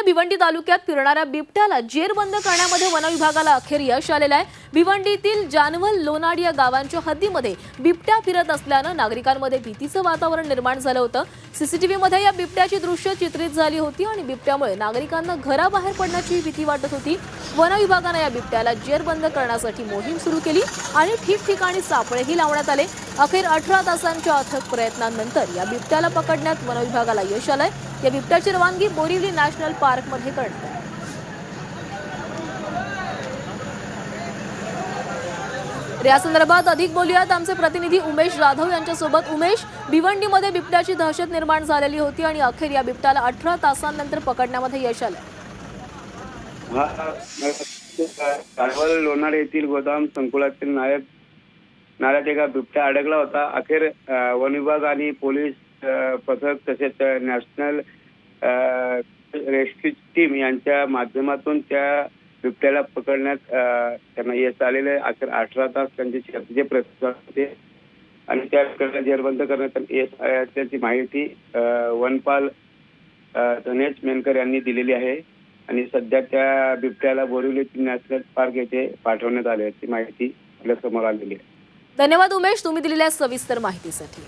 पुण्यातल्या भिवंडी तालुक्यात फिरणाऱ्या बिबट्याला जेरबंद करण्यामध्ये वनविभागाला अखेर यश आलेलं आहे. भिवंडीतील जानवल लोणाड या गावांच्या हद्दीमध्ये बिबट्या फिरत असल्यानं नागरिकांमध्ये भीतीचं वातावरण निर्माण झालं होतं. सीसीटीव्हीमध्ये या बिबट्याची दृश्य चित्रित झाली होती आणि बिबट्यामुळे नागरिकांना घराबाहेर पडण्याची भीती वाटत होती. वनविभागानं या बिबट्याला जेरबंद करण्यासाठी मोहीम सुरू केली आणि ठिकठिकाणी सापळेही लावण्यात आले. अखेर अठरा तासांच्या अथक प्रयत्नांनंतर या बिबट्याला पकडण्यात वनविभागाला यश आलंय. या बिबट्याची रवानगी बोरिवली नॅशनल पार्कमध्ये करण्यात आली. या संदर्भात अधिक बोलूयात. आमचे प्रतिनिधी उमेश जाधव यांच्यासोबत. उमेश भिवंडीमध्ये बिबट्याची दहशत निर्माण झालेली होती आणि अखेर या बिबट्याला अठरा तासांनंतर पकडण्यामध्ये यश आलं. हा लोणार येथील गोदाम संकुलातील नायक नाल्यात एका बिबट्या अडकला होता. अखेर वन विभाग आणि पोलीस पथक तसेच नॅशनल रेस्क्यू टीम यांच्या माध्यमातून त्या बिबट्याला पकडण्यात त्यांना यश आलेले आहे. अठरा तास त्यांचे शेतीचे प्रयत्न होते आणि त्या बिबट्याला जेरबंद करण्यात यश असल्याची माहिती वनपाल धनेश मेनकर यांनी दिलेली आहे आणि सध्या त्या बिबट्याला बोरिवली नॅशनल पार्क येथे पाठवण्यात आले याची माहिती आपल्यासमोर आलेली आहे. धन्यवाद उमेश तुम्ही दिलेल्या सविस्तर माहितीसाठी.